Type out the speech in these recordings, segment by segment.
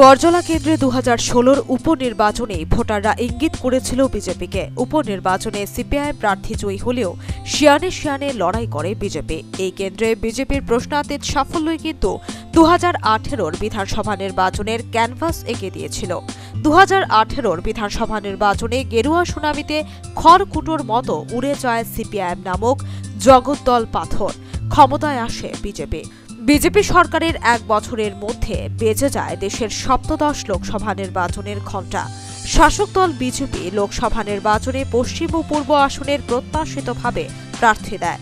বরজলা কেন্দ্রে দু হাজার ষোলোর উপনির্বাচনে ভোটাররা ইঙ্গিত করেছিল বিজেপিকে। উপনির্বাচনে সিপিআই প্রার্থী জয়ী হলেও শিয়ানে শিয়ানে লড়াই করে বিজেপি। এই কেন্দ্রে বিজেপির প্রশ্নাতীত সাফল্যই কিন্তু দু হাজার আঠেরোর বিধানসভা নির্বাচনের ক্যানভাস এঁকে দিয়েছিল। দু হাজার আঠেরোর বিধানসভা নির্বাচনে গেরুয়া সুনামিতে খড়কুটোর মতো উড়ে যায় সিপিআইএম নামক জগদ্দল পাথর। ক্ষমতায় আসে বিজেপি। বিজেপি সরকারের এক বছরের মধ্যে বেজে যায় দেশের সপ্তদশ লোকসভা নির্বাচনের ঘণ্টা। শাসক দল বিজেপি লোকসভা নির্বাচনে পশ্চিম ও পূর্ব আসনের প্রত্যাশিতভাবে প্রার্থী দেয়।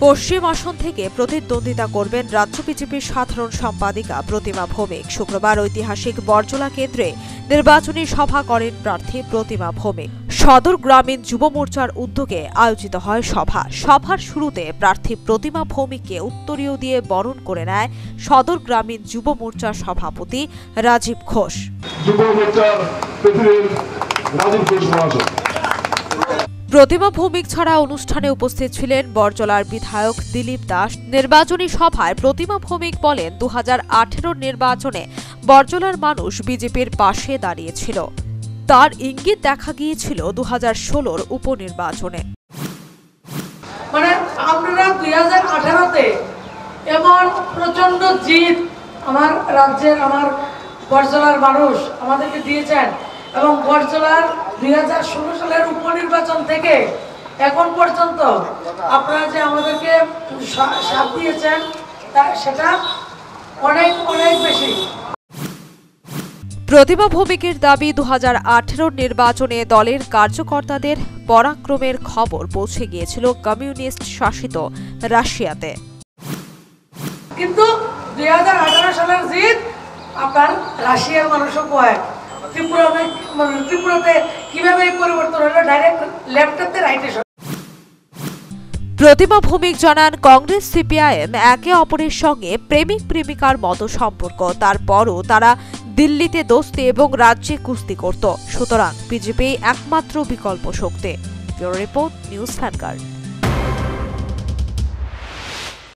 পশ্চিম আসন থেকে প্রতিদ্বন্দ্বিতা করবেন রাজ্য বিজেপির সাধারণ সম্পাদিকা প্রতিমা ভৌমিক। শুক্রবার ঐতিহাসিক বরজলা কেন্দ্রে নির্বাচনী সভা করেন প্রার্থী প্রতিমা ভৌমিক। সদর গ্রামীণ যুব মোর্চার উদ্যোগে আয়োজিত হয় সভা। সভার শুরুতে প্রার্থী প্রতিমা ভৌমিককে উত্তরীয় দিয়ে বরণ করে নেয় সদর গ্রামীণ যুব মোর্চার সভাপতি রাজীব ঘোষ। প্রতিমা ভৌমিক ছাড়া অনুষ্ঠানে উপস্থিত ছিলেন বরজলার বিধায়ক দিলীপ দাস। নির্বাচনী সভায় প্রতিমা ভৌমিক বলেন দু হাজার আঠেরো নির্বাচনে বরজলার মানুষ বিজেপির পাশে দাঁড়িয়েছিল। তার ইঙ্গিত দেখা গিয়েছিল দু হাজার ষোলোর উপনির্বাচনে। মানে আপনারা দুই হাজার আঠারোতে এমন প্রচণ্ড জিত আমার রাজ্যের, আমার বরজলার মানুষ আমাদেরকে দিয়েছেন এবং বরজলার দুই হাজার ষোলো সালের উপনির্বাচন থেকে এখন পর্যন্ত আপনারা যে আমাদেরকে সাথ দিয়েছেন, তা সেটা অনেক অনেক বেশি। প্রতিমা ভৌমিকের দাবি দু হাজার আঠেরো নির্বাচনে দলের কার্যকর্তাদের পরাক্রমের খবর পৌঁছে গিয়েছিল কমিউনিস্ট শাসিত রাশিয়াতে। কিন্তু দুই হাজার আঠারো সালের জিত আপনার রাশিয়ার মানুষও কয়। ত্রিপুরা ত্রিপুরাতে কীভাবে এই পরিবর্তন হলো? ডাইরেক্ট লেফটেতে রাইটে প্রতিমা ভৌমিক জানান কংগ্রেস সিপিআইএম একে অপরের সঙ্গে প্রেমিক প্রেমিকার মতো সম্পর্ক। তারপরও তারা দিল্লিতে দোস্তি এবং রাজ্যে কুস্তি করত। সুতরাং বিজেপি একমাত্র বিকল্প শক্তি। Bureau report, news ফ্যানগার্ড